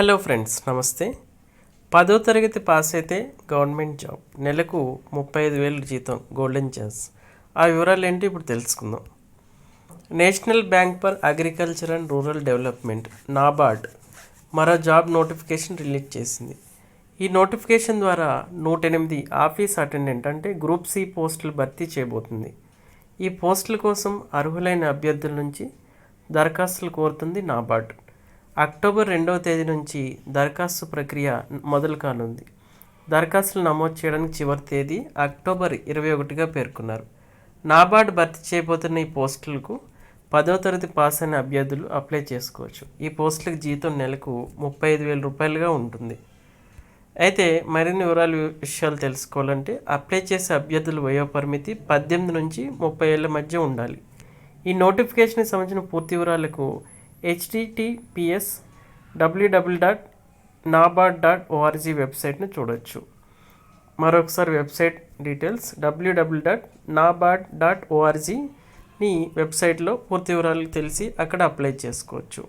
Hello friends నమస్తే. పదో తరగతి పాస్ అయితే గవర్నమెంట్ జాబ్. నెలకు ముప్పై ఐదు వేలు జీతం గోల్డెన్ ఛాన్స్ ఆ వివరాలు ఏంటి ఇప్పుడు తెలుసుకుందాం. National bank for agriculture and rural development NABARD మరో జాబ్ నోటిఫికేషన్ రిలీజ్ చేసింది. ఈ నోటిఫికేషన్ ద్వారా నూట ఎనిమిది ఆఫీస్ అటెండెంట్ అంటే గ్రూప్ సి పోస్టులు భర్తీ చేయబోతుంది. ఈ పోస్టుల కోసం అర్హులైన అభ్యర్థుల నుంచి దరఖాస్తులు కోరుతుంది నాబార్డ్. అక్టోబర్ రెండవ తేదీ నుంచి దరఖాస్తు ప్రక్రియ మొదలు కానుంది. దరఖాస్తులు నమోదు చేయడానికి చివరి తేదీ అక్టోబర్ ఇరవై ఒకటిగా పేర్కొన్నారు. నాబార్డ్ భర్తీ చేయబోతున్న ఈ పోస్టులకు పదో తరగతి పాస్ అయిన అభ్యర్థులు అప్లై చేసుకోవచ్చు. ఈ పోస్టులకు జీతం నెలకు ముప్పై ఐదు వేల రూపాయలుగా ఉంటుంది. అయితే మరిన్ని వివరాలు విషయాలు తెలుసుకోవాలంటే అప్లై చేసే అభ్యర్థుల వయోపరిమితి పద్దెనిమిది నుంచి ముప్పై ఏళ్ళ మధ్య ఉండాలి. ఈ నోటిఫికేషన్కి సంబంధించిన పూర్తి వివరాలకు HTTPS WW dot NABARD dot ORG వెబ్సైట్ని చూడొచ్చు. మరొకసారి website details WW dot NABARD dot ఓఆర్జీని వెబ్సైట్లో పూర్తి వివరాలు తెలిసి అక్కడ అప్లై చేసుకోవచ్చు.